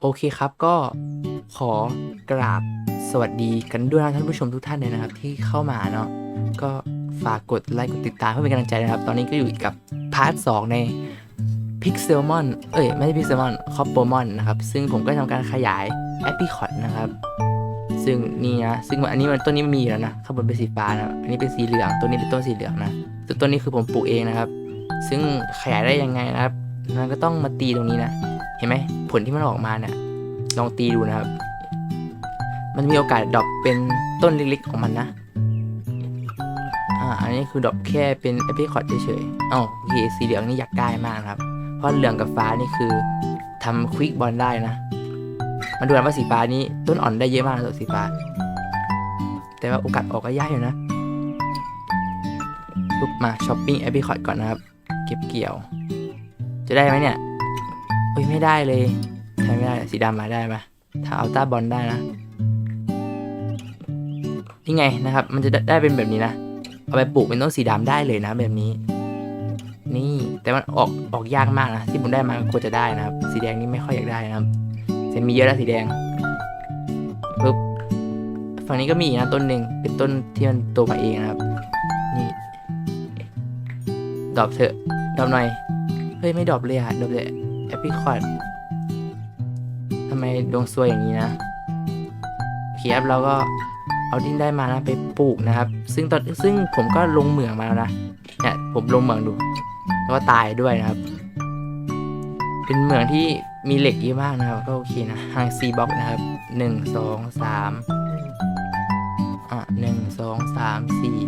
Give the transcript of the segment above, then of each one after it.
โอเคครับก็ขอกราบสวัสดีกันด้วยนะท่านผู้ชมทุกท่านเลยนะครับ ที่เข้ามาเนาะก็ฝากกดไลค์กดติดตามเพื่อเป็นกำลังใจนะครับ ตอนนี้ก็อยู่กับพาร์ทสใน Pixelmon เอ้ย ไม่ใช่ Pixelmon c o p p o m o n นะครับ ซึ่งผมก็ทำการขยาย Apricot นะครับ ซึ่งนี่นะ ซึ่งอันนี้มันต้นนี้มันมีอยู่แล้วนะ ข้างบนเป็นสีฟ้านะ อันนี้เป็นสีเหลือง ต้นนี้เป็นต้นสีเหลืองนะส่วนต้นนี้คือผมปลูกเองนะครับ ซึ่งขยายได้ยังไงนะครับ มันก็ต้องมาตีตรงนี้นะ เห็นไหมผลที่มันออกมาเนี่ยลองตีดูนะครับ มันมีโอกาสดรอปเป็นต้นเล็กๆของมันนะ อ่า อันนี้คือดรอปแค่เป็นเอพิลคอร์ดเฉยๆอ๋อโอเคสีเหลืองนี่อยากได้มากครับ เพราะเหลืองกับฟ้านี่คือทำควิกบอลได้นะมาดูกันว่าสีฟ้านี้ต้นอ่อนได้เยอะมากตัวสีฟ้า แต่ว่าโอกาสออกก็ยากอยู่นะปุ๊บมาช้อปปิ้งเอพิลคอร์ดก่อนนะครับ เก็บเกี่ยว จะได้ไหมเนี่ย เฮ้ยไม่ได้เลยใช้ไม่ได้สีดำมาได้ไหมถ้าเอาต้าบอลได้นะ นี่ไงนะครับ มันจะได้เป็นแบบนี้นะ เอาไปปลูกเป็นต้นสีดำได้เลยนะแบบนี้ นี่แต่มันออกออกยากมากนะที่ผมได้มาก็ควรจะได้นะครับ สีแดงนี่ไม่ค่อยอยากได้นะครับจะมีเยอะแล้วสีแดงปุ๊บฝั่งนี้ก็มีนะต้นหนึ่งเป็นต้นที่มันโตมาเองนะครับ นี่ดรอปเถอะดรอปหน่อย เฮ้ยไม่ดรอปเลยอะดรอปเลย แอปริคอตทำไมดวงซวยอย่างนี้นะเพียบแล้วก็เอาดินได้มานะไปปลูกนะครับ ซึ่งตอนซึ่งผมก็ลงเหมืองมาแล้วนะเนี่ยผมลงเหมืองดู แล้วก็ตายด้วยนะครับ เป็นเหมืองที่มีเหล็กเยอะมากนะครับ ก็โอเคนะห่างซีบ็อกนะครับหนึ่งสองสามอะหนึ่งสองสามสี่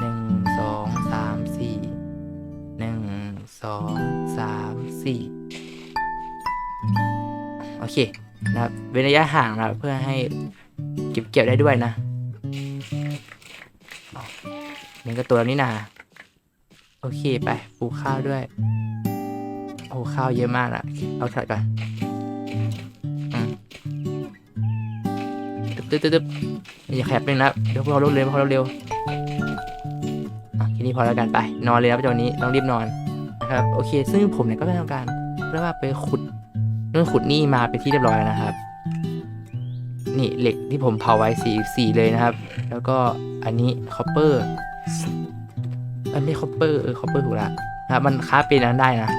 หนึ่งสองสามสี่หนึ่งสอง เคนะครับเว้นระยะห่างนะครับเพื่อให้เก็บเกี่ยวได้ด้วยนะนี่ก็ตัวแล้นี่นาโอเคไปปลูกข้าวด้วยโอ้ข้าวเยอะมากอะเอาถอดก่อนอืมตึ๊บตึ๊บตึ๊บตึ๊บอย่าขยับเลยนะเดี๋ยวพวกเราเร็วพวกเราเร็วอะแค่นี้พอแล้วกันไป นอนเลยนะตอนนี้ต้องรีบนอนนะครับ โอเค ซึ่งผมเนี่ยก็ได้ทำการเรียกว่าไปขุด เรื่องขุดนี่มาไปนที่เรียบร้อยแล้วนะครับ นี่เหล็กที่ผมเผาไว้สีสีเลยนะครับ แล้วก็อันนี้คอปเปอร์อันนี้คอปเปอร์เออคอปเปอร์ถูกละนะครับมันค้าเป็นนั้นได้นะ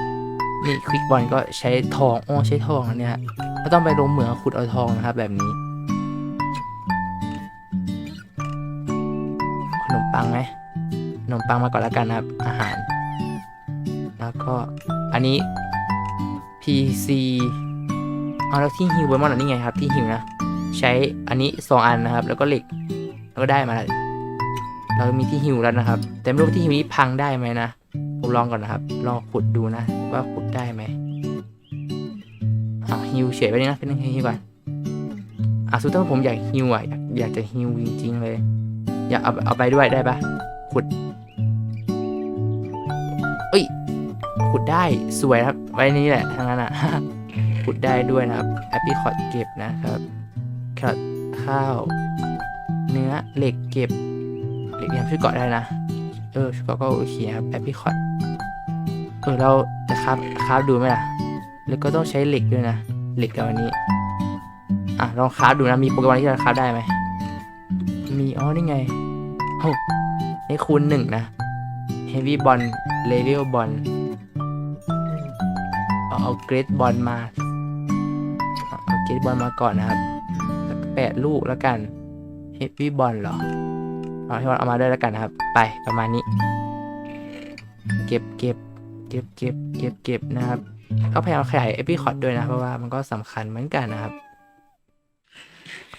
นี่ควิกบอลก็ใช้ทองอ๋อใช้ทองเนี้ยก็ต้องไปลงเหมืองขุดเอาทองนะครับ แบบนี้ ขนมปังไหมขนมปังมาก่อนแล้วกันนะครับ อาหาร แล้วก็อันนี้ PC เอาแล้วที่ฮิวไว้มอนอันนี้ไงครับที่ฮิวนะ ใช้อันนี้สองอันนะครับ แล้วก็เหล็กแล้วก็ได้มาแล้วเรามีที่ฮิวแล้วนะครับ แต่ไม่รู้ว่าที่ฮิวนี้พังได้ไหมนะผมลองก่อนนะครับ ลองขุดดูนะ ว่าขุดได้ไหมอะฮิวเฉยไปนี่นะเป็นยังไงฮิวก่อนอะสุดท้ายผมอยากฮิวอะอยากอยากจะฮิวจริงๆเลย อยากเอาเอาไปด้วยได้ปะขุดเอ้ยขุดได้สวยครับ ไว้นี่แหละทางนั้นอะขุดได้ด้วยนะครับแอปปี้คอร์ดเก็บนะครับแครอทข้าว เนื้อเหล็กเก็บเหล็กยังช่วยเกาะได้นะเออชุ่มเก็ก็โอเคครับแอปพิคอตเออเราจะครับครับดูไหมล่ะ แล้วก็ต้องใช้เหล็กด้วยนะเหล็กกับอันนี้อะลองคราฟดูนะมีโปรแกรมที่เราคราฟได้ไหมมีอ๋อนี่ไงโอ้นี่คูณหนึ่งนะ Heavy Bond Level Bond เอา เอา Great Bond มาเอาเอา Great Bond มาก่อนนะครับสักแปดลูกแล้วกัน Heavy Bond เหรอเอาที่ว่าเอามาด้วยแล้วกันนะครับ ไปประมาณนี้ เก็บเก็บเก็บเก็บเก็บเก็บนะครับก็พยายามขยายเอพิคอร์ดด้วยนะเพราะว่ามันก็สำคัญเหมือนกันนะครับ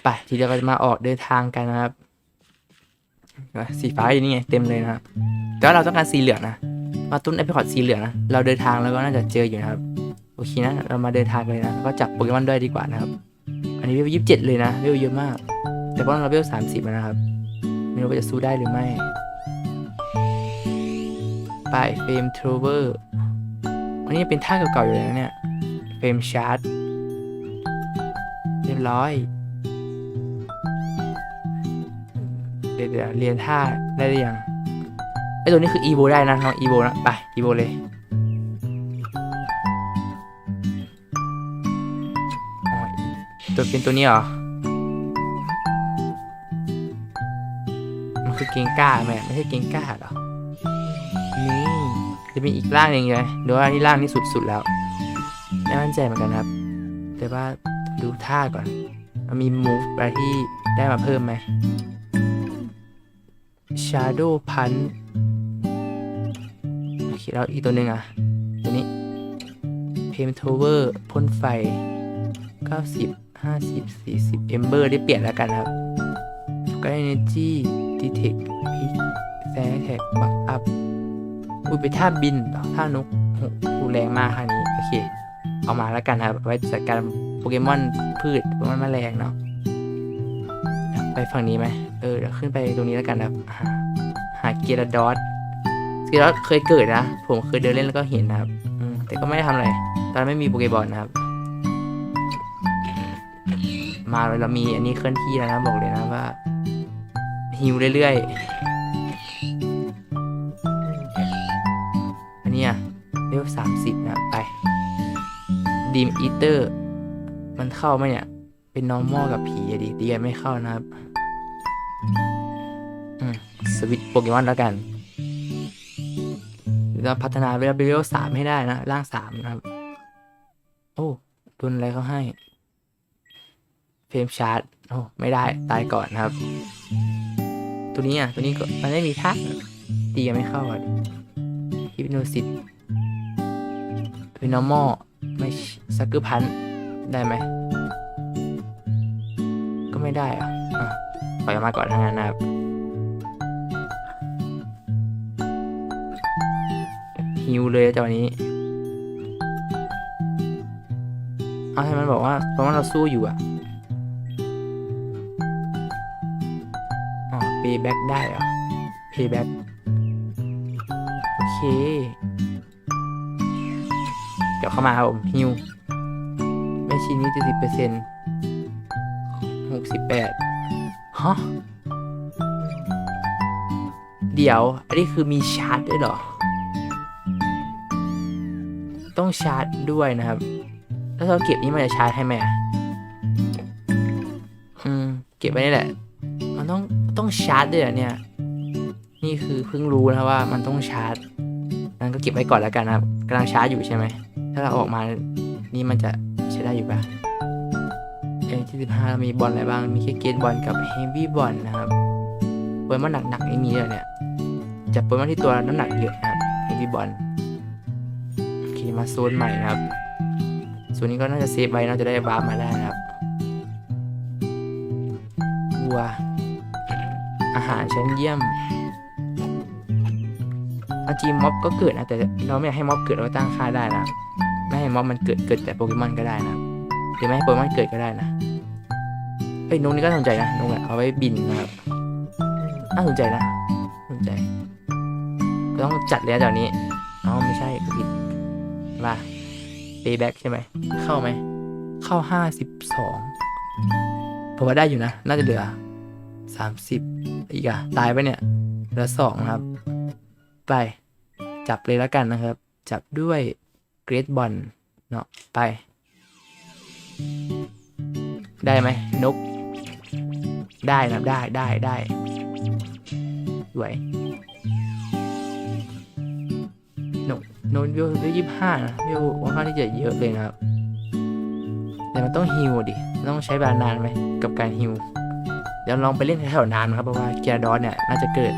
ไปทีเดียวก็จะมาออกเดินทางกันนะครับสีฟ้าอยู่นี่ไงเต็มเลยนะครับแต่ว่าเราต้องการสีเหลืองนะมาตุ้นเอพิคอร์ดสีเหลืองนะเราเดินทางแล้วก็น่าจะเจออยู่นะครับ โอเคนะ เรามาเดินทางกันเลยนะแล้วก็จับโปเกมอนด้วยดีกว่านะครับ อันนี้เวลยี่สิบเจ็ดเลยนะเวลเยอะมาก แต่ว่าเราเวลสามสิบนะครับ ไม่รู้ว่าจะสู้ได้หรือไม่ไปเฟรมทรูเวอร์วันนี้เป็นท่าเก่าๆอยู่เลยนะเนี่ยเฟรมชาร์จเรียบร้อยเดี๋ยวเดี๋ยวเรียนท่าได้หรือยังไอตัวนี้คืออีโวได้นะน้องอีโวนะ ไปอีโวเลย ตัวเป็นตัวนี้เหรอ มันคือเกงก้าไหมไม่ใช่เกงก้าหรอ นี่ จะมีอีกร่างหนึ่งไงดูว่านี่ร่างนี้สุดๆแล้วไม่มั่นใจเหมือนกันครับ แต่ว่าดูท่าก่อนมันมีมูฟอะไรที่ได้มาเพิ่มไหม Shadow Punch โอเคแล้วอีกตัวหนึ่งอะ ตัวนี้เพมโทเวอร์พ่นไฟ 90 50 40 Ember ได้เปลี่ยนแล้วกันครับก็ Energy Detect Pick แซงแท็กบักอัพอุ้ยไปท่าบินเหรอท่านกโหดูแรงมากท่านี้ โอเค เอามาแล้วกันครับ ไว้จัดการโปเกมอนพืชโปเกมอนแมลงเนาะไปฝั่งนี้ไหมเออ เดี๋ยวขึ้นไปตรงนี้แล้วกันครับหาหาเกียร์ดอสเกียร์ดอสเคยเกิดนะ ผมเคยเดินเล่นแล้วก็เห็นนะครับแต่ก็ไม่ได้ทำอะไร ตอนนั้นไม่มีโปเกบอลนะครับ มาเลยเรามีอันนี้เคลื่อนที่แล้วนะบอกเลยนะว่าฮิวเรื่อยๆ อันนี้ยเรียกสามสิบนะ ไปดีมอีเตอร์ มันเข้าไหมเนี่ย เป็นน้องมอลกับผีอะดิดีกันไม่เข้านะครับอืมสวิตช์โปเกมอนแล้วกันเราพัฒนาเวลาเบลสามให้ได้นะ ร่างสามนะครับ โอ้ ตุนอะไรเขาให้ เฟรมชาร์จโอ้ไม่ได้ตายก่อนครับ ตัวนี้อะตัวนี้ก็มันไม่มีท่าตียังไม่เข้าอะฮิปโนซิตเป็นนอร์มอลไม่ซักเกอร์พันได้ไหมก็ไม่ได้อะปล่อยออกมาก่อนทางนั้นนะครับฮิวเลยจังหวนี้เอาให้มันบอกว่าเพราะว่าเราสู้อยู่อะ payback ได้เหรอ payback โอเค เดี๋ยวเข้ามาครับผมฮิวแม่ชิ้นนี้จะสิบเปอร์เซ็นต์หกสิบแปดฮะเดี๋ยว อันนี้คือมีชาร์จด้วยเหรอ ต้องชาร์จด้วยนะครับ แล้วเราเก็บนี้มันจะชาร์จให้ไหมอืม เก็บไว้นี่แหละ มันต้อง ต้องชาร์จด้วยเหรอเนี่ย นี่คือเพิ่งรู้นะว่ามันต้องชาร์จนั้นก็เก็บไว้ก่อนแล้วกันนะครับกำลังชาร์จอยู่ใช่ไหม ถ้าเราออกมา นี่มันจะใช้ได้อยู่ปะเอ็ที่สิบห้ามีบอลอะไรบ้าง มีแค่เกตบอลกับเฮฟวี่บอลนะครับโปเกมอนหนักๆนี่มีเลยเนี่ยจับโปเกมอนที่ตัวน้ำหนักเยอะนะครับเฮฟวี่บอลโอเคมาโซนใหม่นะครับโซนนี้ก็น่าจะเซฟไว้น่าจะได้วาร์ปมาได้นะครับวัว หารชั้นเยี่ยมเอาจริงม็อบก็เกิดนะแต่เราไม่อยากให้ม็อบเกิดเราตั้งค่าได้นะไม่ให้ม็อบมันเกิดเกิดแต่โปเกมอนก็ได้นะหรือไม่ให้โปเกมอนเกิดก็ได้นะเฮ้ยนกนี้ก็สนใจนะนกอะเอาไว้บินนะครับน่าสนใจนะสนใจก็ต้องจัดเลยนะจากนี้อ๋อไม่ใช่ผิดมา payback ใช่ไหมเข้าไหมเข้าห้าสิบสองผมว่าได้อยู่นะ น่าจะเหลือ สามสิบอีกอะตายไปเนี่ยเหลือสองนะครับ ไปจับเลยแล้วกันนะครับ จับด้วยเกรดบอลเนาะไป ได้ไหมนก ได้นะได้ได้ได้สวยโนโนนวิววิวยี่ห้านะวิวค่อนข้างที่จะเยอะเลยนะครับ แต่มันต้องฮิวดิ ต้องใช้เวลานานไหมกับการฮิว เดี๋ยวลองไปเล่นแถวๆนานนครับเพราะว่าเกียร์ดอนเนี่ยน่าจะเกิด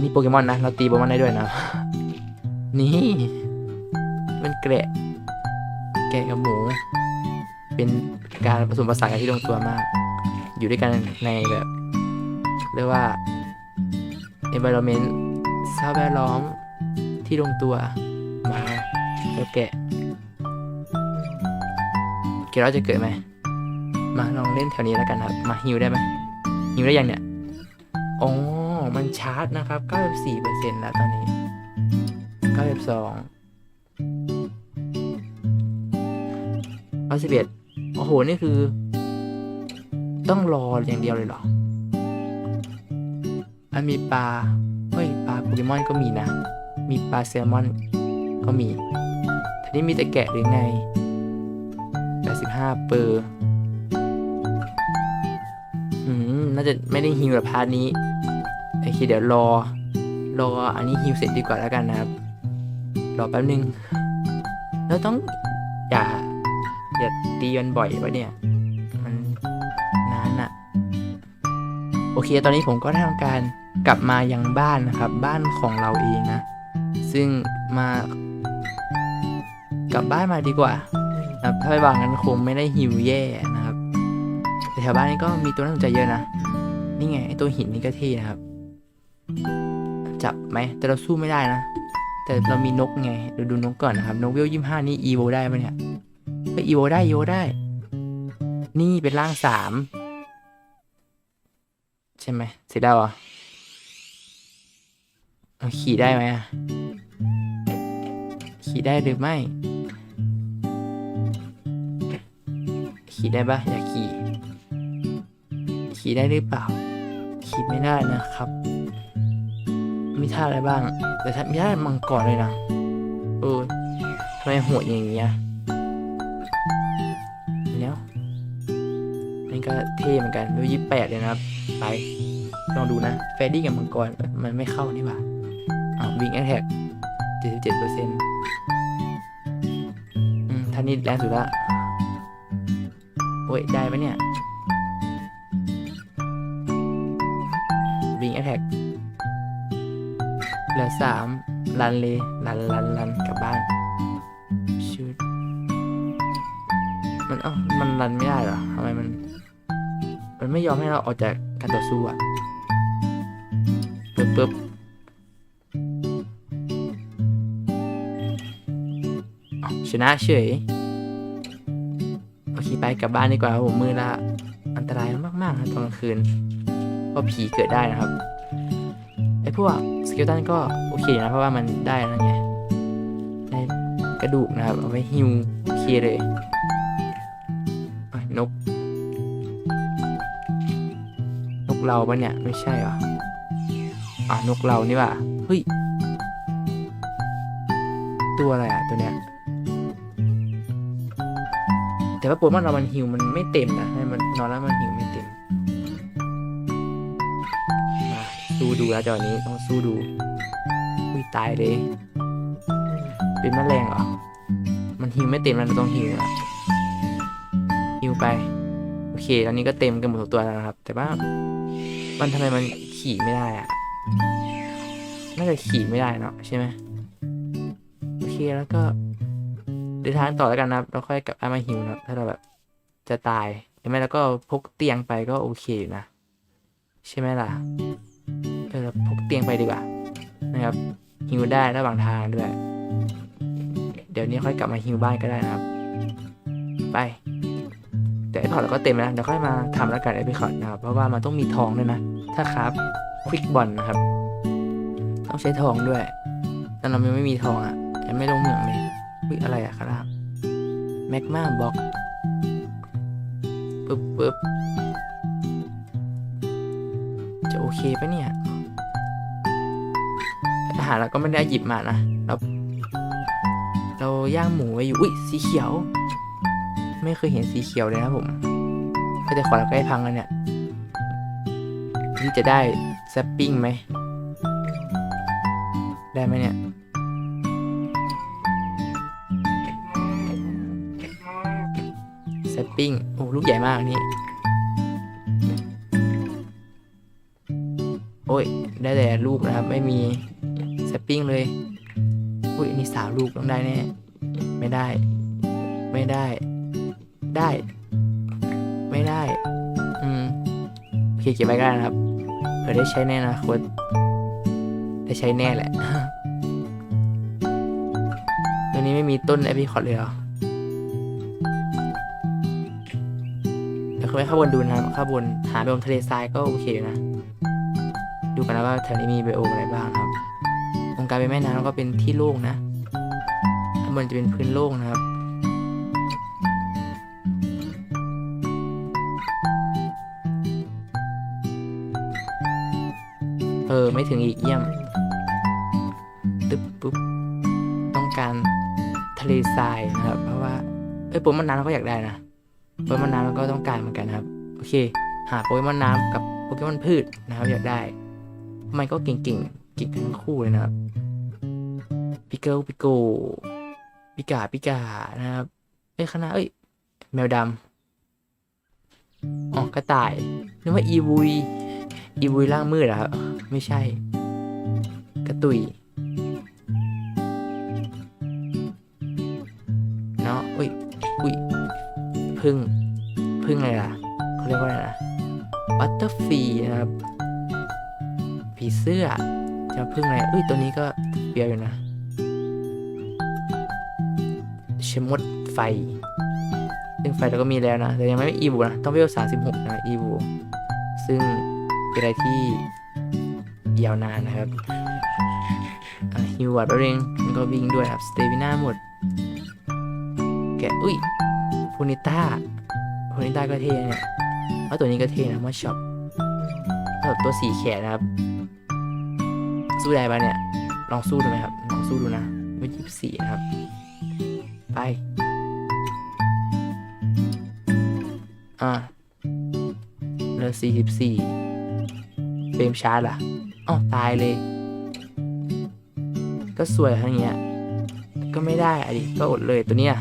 นี่โปเกมอนนะ เราตีโปเกมอนได้ด้วยนะ นี่ มันแกะ แกะกับหมู เป็นการผสมผสานกันที่ลงตัวมาก อยู่ด้วยกันในแบบเรียกว่า environment สภาพแวดล้อมที่ลงตัวมาแล้วแกะ เกเราจะเกิดไหมมาลองเล่นแถวนี้แล้วกันครับ มาฮิวได้ไหมฮิวได้ยังเนี่ยอ๋อมันชาร์จนะครับ 94%แล้วตอนนี้ 92 91โอ้โห นี่คือ ต้องรออย่างเดียวเลยเหรออันมีปลา เฮ้ย ปลาโปเกมอนก็มีนะ มีปลาแซลมอนก็มีแถนนี้มีแต่แกะหรือไง 85เปอร์อืมน่าจะไม่ได้ฮิวหรอกพาร์ทนี้ โอเค เดี๋ยวรอ รออันนี้ฮิวเสร็จดีกว่าแล้วกันนะครับ รอแป๊บนึง แล้วต้อง อย่า อย่าตีมันบ่อยวะเนี่ย มันนานอะโอเค ตอนนี้ผมก็ได้ทำการกลับมายังบ้านนะครับ บ้านของเราเองนะ ซึ่งมากลับบ้านมาดีกว่า นะครับ ถ้าไปวางงั้นคงไม่ได้หิวแย่นะครับแต่แถวบ้านนี้ก็มีตัวน่าสนใจเยอะนะ นี่ไงไอตัวหินนี่ก็เท่นะครับ จับไหม แต่เราสู้ไม่ได้นะ แต่เรามีนกไงเดี๋ยวดูนกก่อนนะครับ นกเวลยี่ห้านี่อีโวได้ปะเนี่ยไปอีโวได้อีโวได้ นี่เป็นร่างสามใช่ไหมเสร็จแล้วเหรอเอาขี่ได้ไหมอะขี่ได้หรือไม่ ขี่ได้ปะอยากขี่ ขี่ได้หรือเปล่า ขี่ไม่ได้นะครับ มีท่าอะไรบ้าง แต่ถ้ามีท่ามังกรเลยนะเออทำไมโหัวอย่างเงี้ยแล้วนี่ก็เท่เหมือนกันดูยี่แปดเลยนะครับ ไป ลองดูนะ แฟดดี้กับมังกร มันไม่เข้านี่หว่าอ้าววิงแอทแทกเจ็ดสิบเจ็ดเปอร์เซ็นต์อืมท่านนี้แรงสุดละ อ้ย ได้ปะเนี่ยวิงแอทแทกเหลือสามรันเลยรันรันรันกลับบ้านชุดมันเอ้ามันรันไม่ได้เหรอทำไมมัน มันไม่ยอมให้เราออกจากการต่อสู้อะปึ๊บปึ๊บชนะเฉย โอเคไปกลับบ้านดีกว่าครับผมมือละอันตรายมากๆนะตอนกลางคืนเพราะผีเกิดได้นะครับไอ้พวกสเกลตันก็โอเคนะเพราะว่ามันได้แล้วไงได้กระดูกนะครับเอาไว้ฮิวโอเคเลยนก นกเราปะเนี่ยไม่ใช่หรออ่านกเรานี่ว่ะเฮ้ยตัวอะไรอะตัวเนี้ย ว่าโปรมอนเรามันหิวมันไม่เต็มนะให้มันนอนแล้วมันหิวไม่เต็มมาสู้ดูแล้วจอนี้ต้องสู้ดูอุ้ยตายเลย เป็นแมลงเหรอ มันหิวไม่เต็มแล้วเราต้องหิวอะหิวไป โอเคตอนนี้ก็เต็มกันหมดทุกตัวแล้วนะครับ แต่ว่า มันทำไมมันขี่ไม่ได้อะน่าจะขี่ไม่ได้เนาะใช่ไหมโอเคแล้วก็ เดินทางต่อแล้วกันนะครับเราค่อยกลับบ้ามาหิวนะถ้าเราแบบจะตายหรือไม่แล้วก็พกเตียงไปก็โอเคอยู่นะ ใช่ไหมล่ะเออพกเตียงไปดีกว่านะครับหิวได้ระหว่างทางด้วย เดี๋ยวนี้ค่อยกลับมาหิวบ้านก็ได้นะครับ ไปแต่ไอพอร์ตเราก็เต็มแล้วเดี๋ยวค่อยมาทำแล้วกันไอพิคอร์ดนะครับ เพราะว่ามันต้องมีทองด้วยนะ ถ้าครับควิกบอลนะครับ ต้องใช้ทองด้วยแต่เรายังไม่มีทองอะยังไม่ลงเหมืองเลย อุ๊ยอะไรอะครับแมกมาบล็อกปึ๊บปึ๊บจะโอเคปะเนี่ยอาหารเราก็ไม่ได้หยิบมานะเราเราย่างหมูไว้อยู่อุ้ยสีเขียว ไม่เคยเห็นสีเขียวเลยนะผมก็จะขอเราใกล้พังแล้วเนี่ยที่จะได้แซปปิ้งไหมได้ไหมเนี่ย เซตปิ้ง โอ้ลูกใหญ่มากนี่ โอ้ย ได้แต่ลูกนะครับ ไม่มีเซตปิ้งเลย อุ้ยนี่สาวลูกต้องได้แน่ ไม่ได้ ไม่ได้ ได้ ไม่ได้ อืม โอเคเก็บไว้ก็ได้นะครับ เผื่อได้ใช้แน่นะคนได้ใช้แน่แหละ ตัวนี้ไม่มีต้นแอปพิคอตเลยเหรอ เดี๋ยวขึ้นไปข้างบนดูนะครับข้างบนหาไบโอมทะเลทรายก็โอเคอยู่นะ ดูกันนะว่าแถวนี้มีไบโอมอะไรบ้างครับ ตรงกลางเป็นแม่น้ำแล้วก็เป็นที่โล่งนะข้างบนจะเป็นพื้นโล่งนะครับเออไม่ถึงอีกเยี่ยมตึ๊บปุ๊บต้องการทะเลทรายนะครับ เพราะว่าเอ้ยโปเกมอนน้ำเราก็อยากได้นะ โปเกมอนน้ำเราก็ต้องการเหมือนกันครับ โอเค หาโปเกมอนน้ำกับโปเกมอนพืชนะครับอยากได้ มันก็เก่งๆเก่งทั้งคู่เลยนะครับปิเกิลปิโกปิกาปิกานะครับเอ้ยข้างหน้าเอ้ยแมวดำอ๋อกระต่ายนึกว่าอีวุยอีวุยล่างมืดเหรอครับ ไม่ใช่ กระตุย พึ่งพึ่งอะไรล่ะเขาเรียกว่าอะไรนะบัตเตอร์ฟีนะครับ ผีเสื้อจะพึ่งอะไรอุ้ยตัวนี้ก็เปียวอยู่นะเชมดไฟซึ่งไฟเราก็มีแล้วนะ แต่ยังไม่อีบูนะ ต้องเวลสามสิบหกนะอีบูซึ่งเป็นอะไรที่ยาวนานนะครับอะฮิววัดแป๊บนึงแล้วก็วิ่งด้วยครับสเตมิน่าหมด แกอุ้ย พูนิต้าพูนิต้าก็เท่เนี่ยแล้วตัวนี้ก็เท่นะมาช็อปแบบตัวสีแขนนะครับ สู้ได้ปะเนี่ย ลองสู้ดูไหมครับ ลองสู้ดูนะวิธีสี่นะครับ ไป อ่าเหลือสี่สิบสี่เฟรมชาร์จล่ะอ๋อตายเลย ก็สวยทั้งเงี้ย ก็ไม่ได้อะดิ ก็อดเลยตัวเนี้ย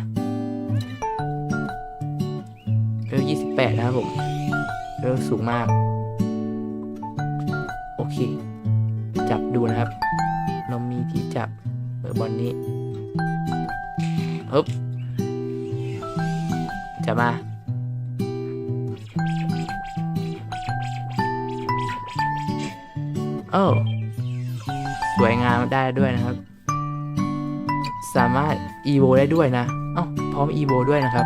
สูงมาก โอเค จับดูนะครับ เรามีที่จับเออบอลนี้ฮึบจับมาโอ้สวยงามได้ด้วยนะครับ สามารถ e v o ได้ด้วยนะ เอ้า พร้อม e v o ด้วยนะครับ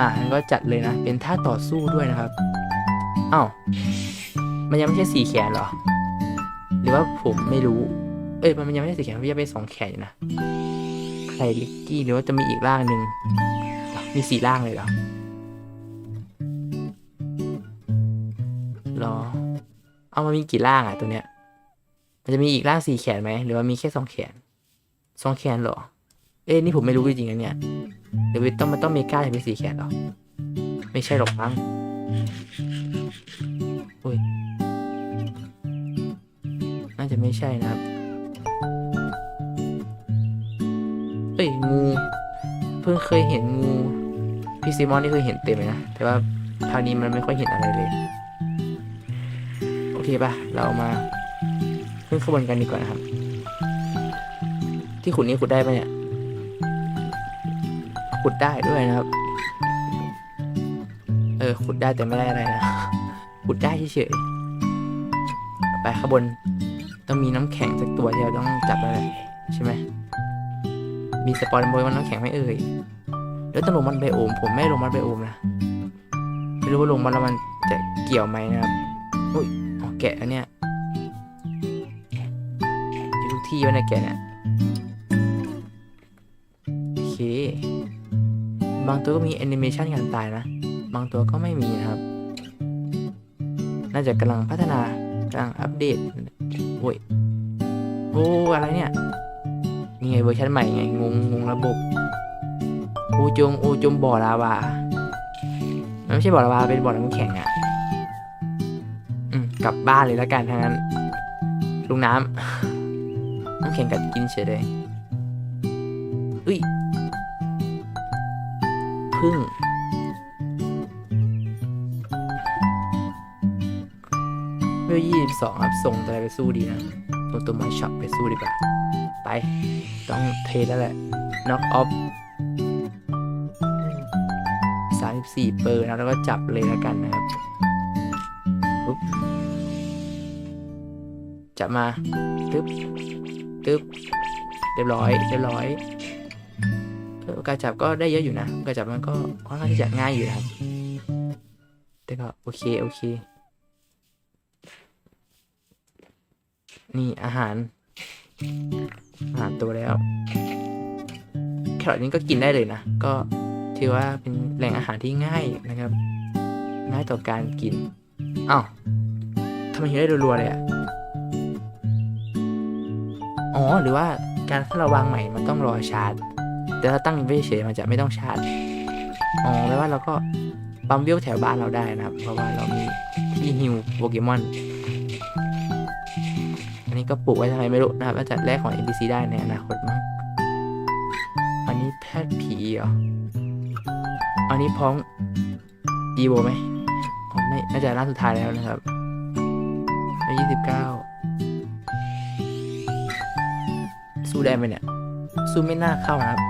อะงั้นก็จัดเลยนะ เป็นท่าต่อสู้ด้วยนะครับเอ้ามันยังไม่ใช่สี่แขนเหรอ หรือว่าผมไม่รู้ เอ้ยมันยังไม่ใช่สี่แขนมันยังเป็นสองแขนอยู่นะใครลิกกี้หรือว่าจะมีอีกร่างหนึ่งมีสี่ร่างเลยเหรอหรอ เอามามีกี่ร่างอะตัวเนี้ย มันจะมีอีกร่างสี่แขนไหมหรือว่ามีแค่สองแขนสองแขนเหรอ เอ้นี่ผมไม่รู้จริงๆนะเนี่ยเดี๋ยวต้องมันต้องเมกาถึงเป็นสี่แขนหรอ ไม่ใช่หรอกมั้งอุ้ย น่าจะไม่ใช่นะครับ เอ้ยงู เพิ่งเคยเห็นงูพี่ซิมอนนี่เคยเห็นเต็มเลยนะ แต่ว่าคราวนี้มันไม่ค่อยเห็นอะไรเลย โอเคป่ะ เรามาขึ้นขบวนกันดีกว่านะครับ ที่ขุดนี้ขุดได้ปะเนี่ย ขุดได้ด้วยนะครับ เออ ขุดได้แต่ไม่ได้อะไรนะ ขุดได้เฉยๆไปข้างบน ต้องมีน้ำแข็งสักตัวที่เราต้องจับแล้วแหละใช่ไหม มีสปอนบอยมันน้ำแข็งไม่เอ่ยแล้วต้องลงมันไบโอม ผมไม่ลงมันไบโอมนะ ไม่รู้ว่าลงมันแล้วมันจะเกี่ยวไหมนะครับ อุ้ยอแกะอันเนี้ยอยู่ทุกที่วะเนี่ยแกะเนี่ย บางตัวก็มีแอนิเมชันการตายนะ บางตัวก็ไม่มีนะครับ น่าจะกำลังพัฒนากำลังอัปเดตโอ้ยโอ้อะไรเนี่ยนี่ไงเวอร์ชันใหม่ไงงงงงระบบโอจงโอจมบ่อลาวามันไม่ใช่บ่อลาวาเป็นบ่อน้ำแข็งอะ่ะอืมกลับบ้านเลยแล้วกันทางนั้นลงน้ำน้ำแข็งกัดกินเฉยเลยอุ้ย พึ่งเวลยี่สิบสองครับส่งตัวอะไรไปสู้ดีนะส่งตัวมาช็อปไปสู้ดีกว่า ไป ต้องเทแล้วแหละ knock off สามสิบสี่เปอร์นะแล้วก็จับเลยแล้วกันนะครับปุ๊บจับมาตึ๊บตึ๊บเรียบร้อย เรียบร้อย การจับก็ได้เยอะอยู่นะ การจับมันก็ค่อนข้างที่จะง่ายอยู่นะครับ แต่ก็โอเคโอเค นี่อาหาร อาหารตัวแล้ว แครอทนี้ก็กินได้เลยนะ ก็ถือว่าเป็นแหล่งอาหารที่ง่ายนะครับ ง่ายต่อการกินอ้าวทำไมถึงได้รัวๆเลยอะอ๋อ หรือว่าการถ้าเราวางใหม่มันต้องรอชาร์จ แต่ถ้าตั้งไว้เฉยมันจะไม่ต้องชาร์จอ๋อแปลว่าเราก็ปั๊มเวแถวบ้านเราได้นะครับ เพราะว่าเรามีที่ฮิวโปเกมอน อันนี้ก็ปลูกไว้ทำไมไม่รู้นะครับว่าจะแลกของ NPC ได้ในอนาคตมั้งอันนี้แพทย์ผีเหรอ อันนี้พ้องอีโวไหมอ๋อไม่น่าจะร่างสุดท้ายแล้วนะครับในยี่สิบเก้าสู้ได้ไหมเนี่ย สู้ไม่น่าเข้านะครับ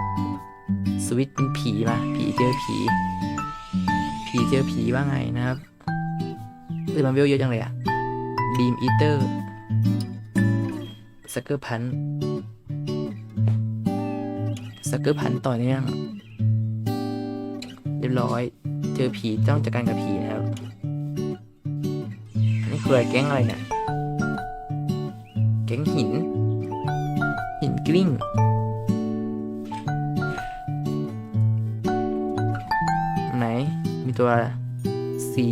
สวิตเป็นผีมาผีเจอผี ผีเจอผีว่าไงนะครับเออมันเวลเยอะจังเลยอะดีมอีเตอร์สเกอร์พันสเกอร์พันต่อเนื่องเรียบร้อย เจอผีต้องจัดการกับผีนะครับนี่คือแก๊งอะไรเนี่ยแก๊งหิน หินกลิ้ง มีตัวสี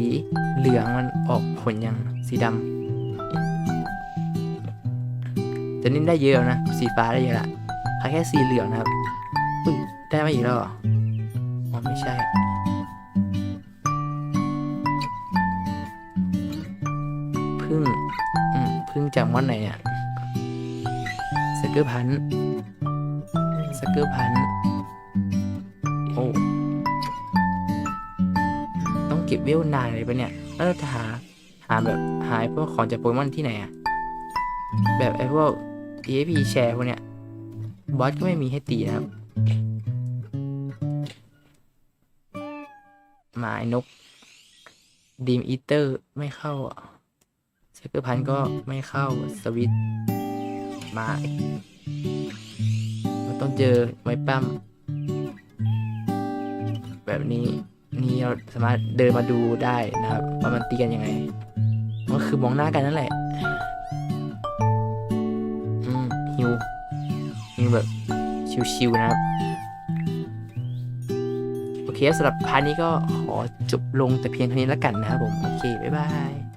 เหลืองมันออกผลยังสีดำแต่นี่ได้เยอะนะ สีฟ้าได้เยอะละขายแค่สีเหลืองนะครับอุ้ยได้มาอีกแล้วเหรอไม่ใช่พึ่งพึ่งจากมอนไหนอะสเกอร์พันสเกอร์พัน เก็บเวลนานเลยปะเนี่ย แล้วเราจะหา หาแบบหาพวกของจากโปเกมอนที่ไหนอะแบบไอ้พวก EXP แชร์พวกเนี้ย บอสก็ไม่มีให้ตีนะครับหมายนกดีมอีเตอร์ไม่เข้าอะสเกอร์พันก็ไม่เข้าสวิตมาเราต้องเจอไม้ปั้มแบบนี้ นี่เราสามารถเดินมาดูได้นะครับว่ามันตีกันยังไงก็คือมองหน้ากันนั่นแหละอืมฮิวฮิวแบบชิวๆนะครับโอเคสำหรับพาร์ทนี้ก็ขอจบลงแต่เพียงเท่านี้แล้วกันนะครับผม โอเค บ๊ายบาย